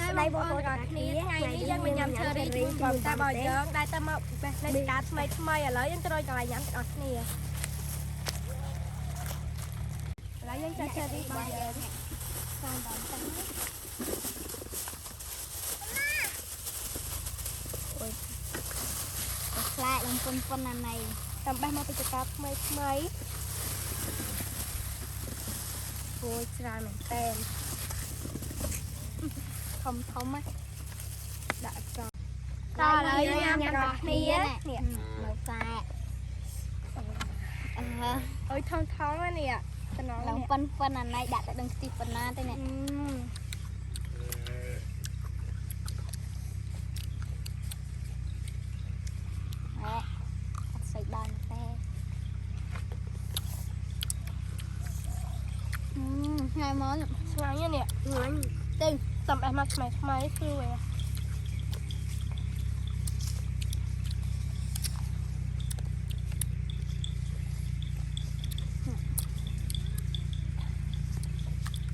ដែរបងប្អូនទាំងអស់គ្នាថ្ងៃនេះយើងមកញ៉ាំ cherry ជាមួយបងតារបស់យើងដែលតែមកបេះនៃការថ្មីថ្មីឥឡូវយើងត្រូវកន្លែងញ៉ាំទាំងអស់គ្នាឥឡូវយើងចា cherry របស់យើងតាមបងតាអូយខ្លាចលំពុនពុនណាណៃតាមបេះមកពីចកាថ្មីថ្មីអូយច្រើនមែនតើ ធំធំណាដាក់ចង់តឥឡូវយើងញ៉ាំទាំងអស់គ្នានេះនៅខ្លាចអឺអើយថងថងណានេះតំណងលំនេះពុនពុនណាណៃដាក់ទៅដឹងខ្ទិះប៉ុណ្ណាទេនេះអឺហេអត់ស្អីបានទេអឺថ្ងៃមកឆ្ងាញ់ណាស់នេះឆ្ងាញ់ទៅ តំអេះមកថ្មីថ្មីគឺវា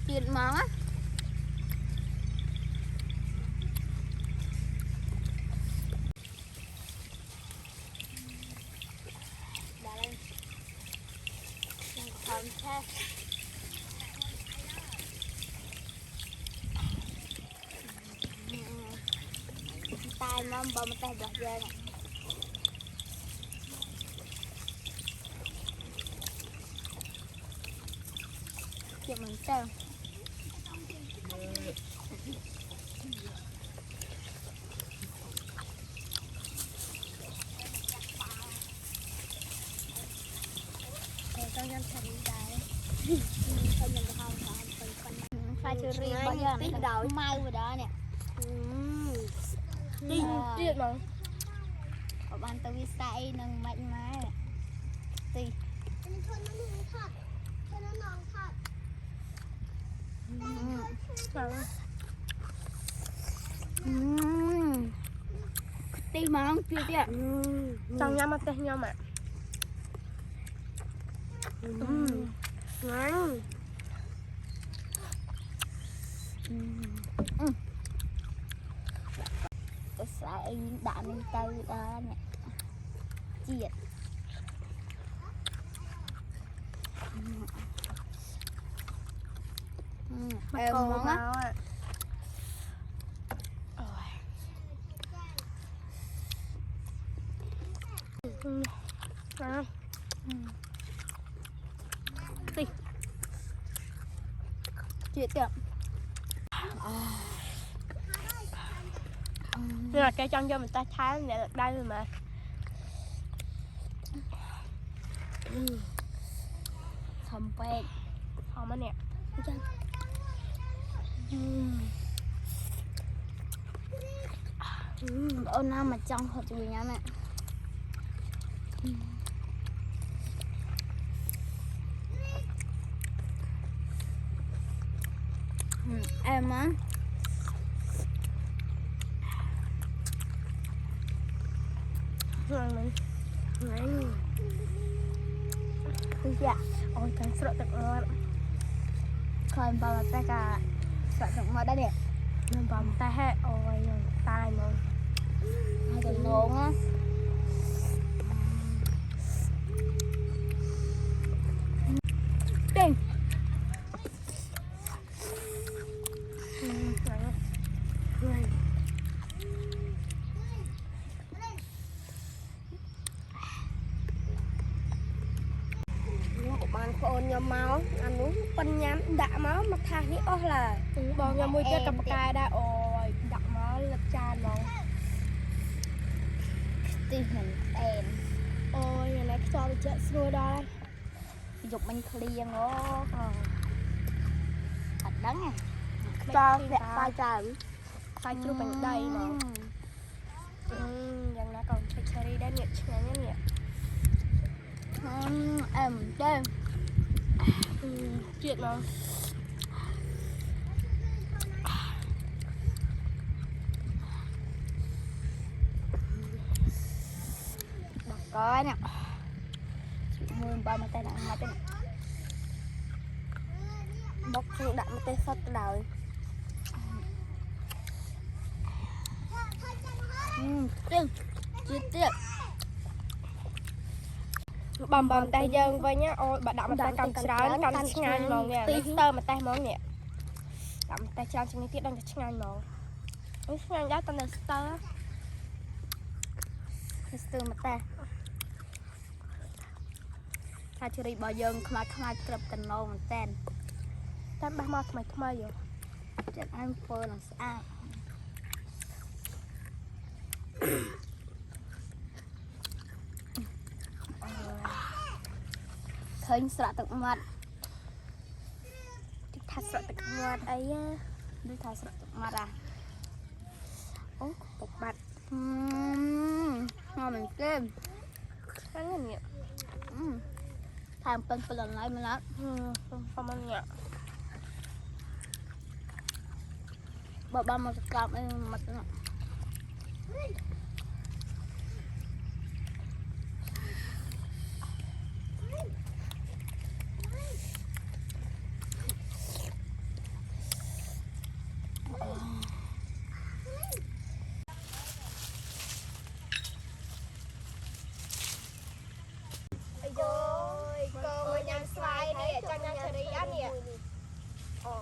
ទៀតមកណាដាក់ lên không thế tay mong ba mentah belah jalan. Cik mentah. Pha chua ri bao giờ nó mau rồi đó có ban tao vi sai nâng mạnh má nè tì ឆ្ងាញ់ tì mà không chưa chưa ចង់ញ៉ាំមកផ្ទះខ្ញុំอ่ะអឺឆ្ងាញ់ tôi sai đã mình tao đó nè chiết em កូន món មក á อ่ะអូយអឺឆ្ងាញ់ chiết kìa នេះគេចង់យកបន្ទះថែមអ្នកដៅមើលមើល thầm pet ហមនេះ ôn nam mà trong hộp gì nhá mẹ Ừ, em á ឆ្អូយទាំងស្រក់ទឹកមាត់ខំបើតែកាស្រាក់ទឹកមកដែរនេះខ្ញុំបំតែហេអូយខ្ញុំតាយហ្មងហើយទៅងងណា ខ្ញុំក៏បានប្អូនខ្ញុំមកអានោះប៉ិនញ៉ាំដាក់មកមកថាសនេះអស់ឡើយអឺបងខ្ញុំមួយទៀតក៏ប្រកែដែរអូយដាក់មកលឹកចានហ្មងទីមិនអែនអូយថ្ងៃនេះខ្យល់ត្រជាក់ស្រួលដល់យកមិញឃ្លៀងអូហើយអត់ដឹងទេខ្យល់ធ្លាក់បាយច្រើនខ្សែជ្រូកបាញ់ដីហ្មងអឺយ៉ាងណាក៏ឆេឆេរីដែរនេះឆ្ងាញ់ណាស់នេះអឺអឹមទេអឺ ជាតិមកបងកយណាមួយបើមកតែដាក់មកទេមកគ្រូដាក់មកទេសតទៅដល់អឺទៀតទៀត បំបំតែយើងវិញណាអូយបើដាក់ម្ទេសកាន់ច្រើនកាន់ឆ្ងាញ់ហ្មងនេះនេះស្ទើម្ទេហ្មងនេះដាក់ម្ទេសច្រើនជាងនេះទៀតដល់តែឆ្ងាញ់ហ្មងនេះឆ្ងាញ់ដែរតែនៅស្ទើស្ទើរមកតែថាជរីរបស់យើងខ្លាចខ្លាចក្រឹបកណោមែនតែនតែបេះមកថ្មីថ្មីយោចិត្តឲ្យធ្វើឡើងស្អាត ឃើញស្រក់ទឹកមាត់ទីថាស្រក់ទឹកមាត់អីណាដូចថាស្រក់ទឹកមាត់អាអូពុកបាត់ហឹមហមមែនទេឆ្ងាញ់ណាស់នេះហឹមថែមពេញប្លន់ឡើយមកណាត់ហឹមប្រហែលនេះបើបានមកស្កាប់អីមកទៅណា អាយយកូនញ៉ាំស្វាយនេះចង់ញ៉ាំឈេរីអានេះអូ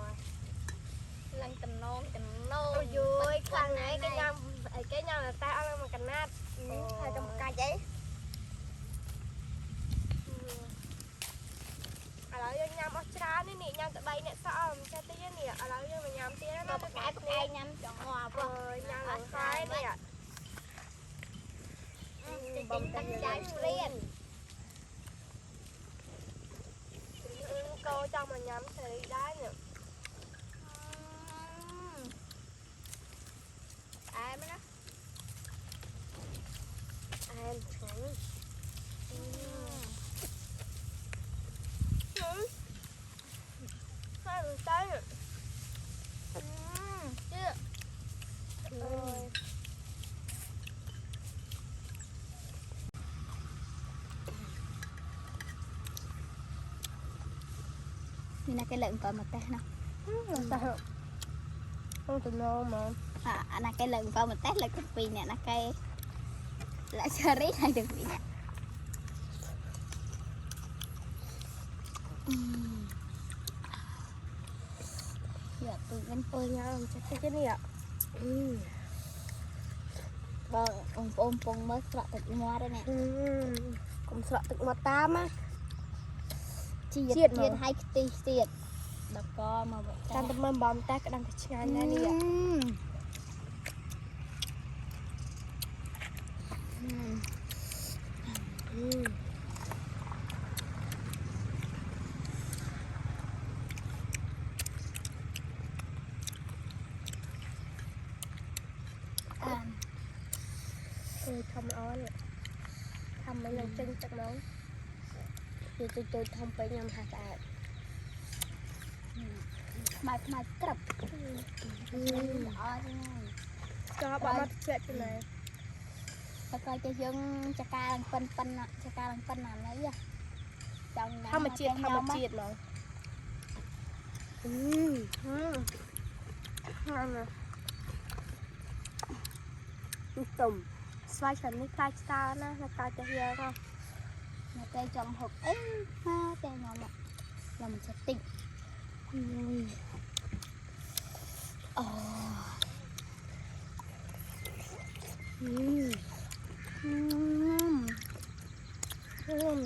ឡើងតំណងតំណង អូយយខ្លាំងណាស់គេញ៉ាំអីគេញ៉ាំតែអត់មកកណាត់ហើយតែមកកាច់អីឥ ឡូវយើងញ៉ាំអស់ច្រើននេះនេះញ៉ាំតែ3អ្នកសក់អត់ចេះទេនេះឥឡូវយើងមកញ៉ាំទៀតណាមកទៅប្រកែកាច់ប្រគ្នាកែញ៉ាំចង្អល់អើយញ៉ាំឡើងហើយនេះបំទឹកចាយព្រៀនកោចង់មកញ៉ាំឈេរីដែរនេះអែមណាអែមឆ្ងាញ់ហឹម ហើយទៅជឿអើយនេះណាគេលើកអង្គមកតេះណាតែអូទៅណោមកអាអាណាគេលើកអង្គមកតេះលើ កទាំងពីរអ្នកណាគេឡាឆារីហើយទាំងពីរអ្នកយកទៅវិញអើយញ៉ាំចេះទេនេះអឺបើបងប្អូនពងមើលស្រក់ទឹកមាត់ហ្នឹងកុំស្រក់ទឹកមកតាមណាជាតិជាតិមកជាតិហើយខ្ទិះទៀតដល់កមកបតាមតែមើលបំតែក្តាំតែឆ្ងាញ់ណាស់នេះអា អើយធំល្អនេះทำមិននឹងចេញទឹកមកវាទៅទៅធំពេកញ៉ាំហាស្អាតខ្មៅខ្មៅក្រឹបល្អទេចោលបាក់មកជែកទៅណាតែក៏ចេះយើងចកាឡើងប៉ិនប៉ិនចកាឡើងប៉ិនណាណីចង់ធម្មជាតិធម្មជាតិហ្មងអឺហឹមហ្នឹងណានេះទុំ ស្វាយឆ្នាំនេះខ្លាចស្តើណានៅកាចេះយើងហ៎នៅតែចង់ហុកអីមកតែញ៉ាំឡំចេះតិចអូអឺហឹមហឹម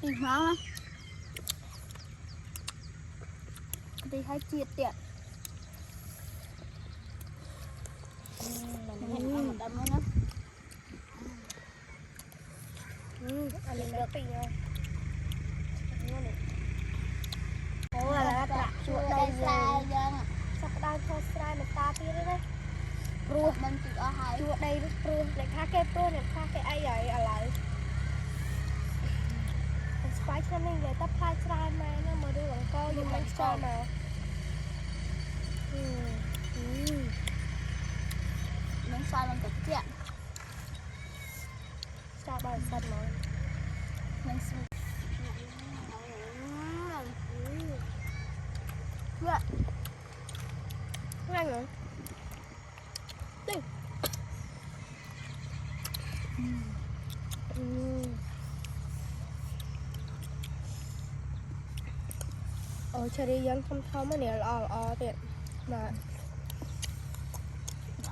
ទីមកទីឲ្យជាតិទៀតមិនហេតុអ ត់ដល់មកណាអឺអានេះលើពីហើយនេះអូអាប្រាក់ជួដីស្រែយើងសក្តានខុសស្រែមេតាទៀតទេព្រោះមិនទីអស់ហើយជួដីនេះព្រោះអ្នកខ្លះគេព្រោះអ្នកខ្លះគេអីហើយឥឡូវស្វាយឆ្នាំនេះនិយាយតែផ្លែច្រើនមែនណាមើលរឿងអង្គយើងមិនខ្ចោមក នឹងសាឡើងកាកសាបើសិនមកនឹងស្មីវ៉ាវ៉ានោះទៅអឺអូឆេរីយ៉ាងធំធំនេះល្អល្អទៀតបាទ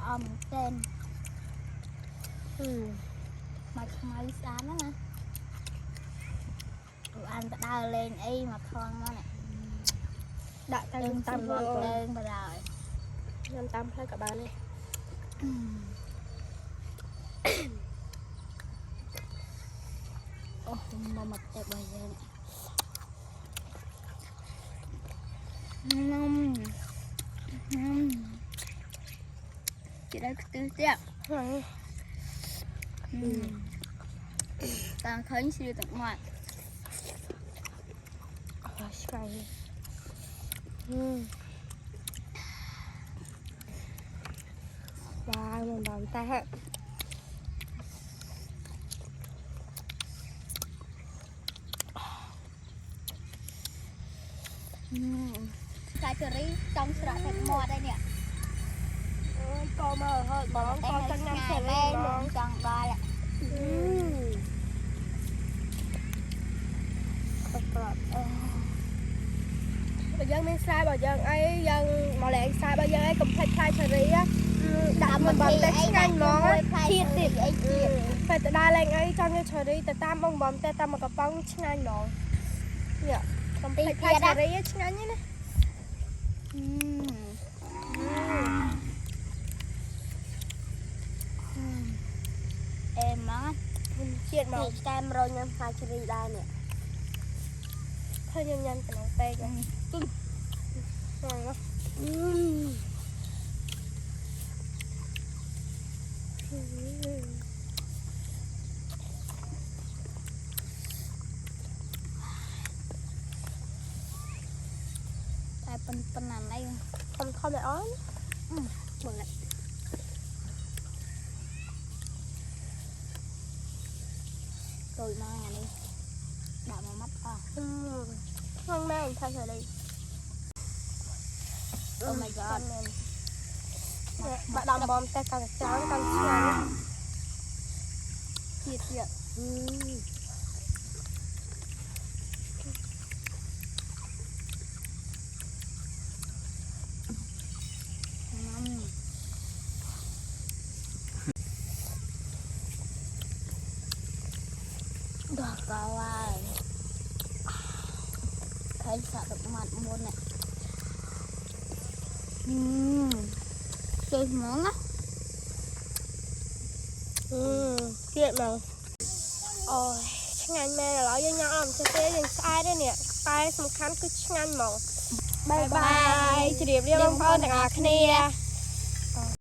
អមតែនហឹមមកខ្មៅស្អាតណាស់ណាអានបដើលេងអីមកថងមកនេះដាក់តាមយើងតាតាមមផ្លូវលើងបដើយខ្ញុំតាមផ្លូវក៏បានដែរអូមកមកតែបើយើងញ៉ាំញ៉ាំ ជិះដល់ខ្ទិះទៀតហើយតាមឃើញស្រីទឹកមាត់អស់ឆ្ងាញ់ហឹមបាទមិនបានតែហ่ะកាជរីចង់ស្រក់ទឹកមាត់ហើយនេះអូយ ក៏មកហើយបងក៏ចង់ញ៉ាំឈេរីលបងងចង់ដល់ហឹមក៏ប្រាប់អឺបើយើងមានស្រែបើយើងអីយើងមកលេងស្រែបើយើងអីកុំភ្លេចផ្លែឈេរីណាដាក់មិនបានតែឆ្ងាញ់ហ្មងជាតិទៀតអីទៀតពេលទៅដើរលេងអីចង់យកឈើរីទៅតាមបងបំតែតាមមកកំប៉ុងឆ្ងាញ់ហ្មងនេះកំភ្លេចផ្លែឈើរីឆ្ងាញ់ណាអេម៉ង ជាតិមកពីតែមរញ៉ាំផ្លែឈេរីដែរនេះឃើញខ្ញុំញ៉ាំតំណពេកហ្នឹងហ្នឹងណាតែប៉ុនប៉ុណ្ណាណៃធំធំតែអស់បងដូចមកអានេះដាក់មកម៉ាត់អស់ហ្នឹងមែ នផ្លែឈើរី Oh my god បាក់ដំបំតែកាន់ច្រើនកាន់ឆ្ងាញ់ជាតិទៀត ដល់កោហើយឃើញសាក់ទឹកមាត់មុននេះអឺជួយហ្មងណាអឺទៀតមកអូយឆ្ងាញ់មែនឥឡូវយើងញ៉ាំអត់ចេះទេយើងស្អែតទេនេះតែសំខាន់គឺឆ្ងាញ់ហ្មងបាយបាយជម្រាបលាបងប្អូនទាំងអស់គ្នា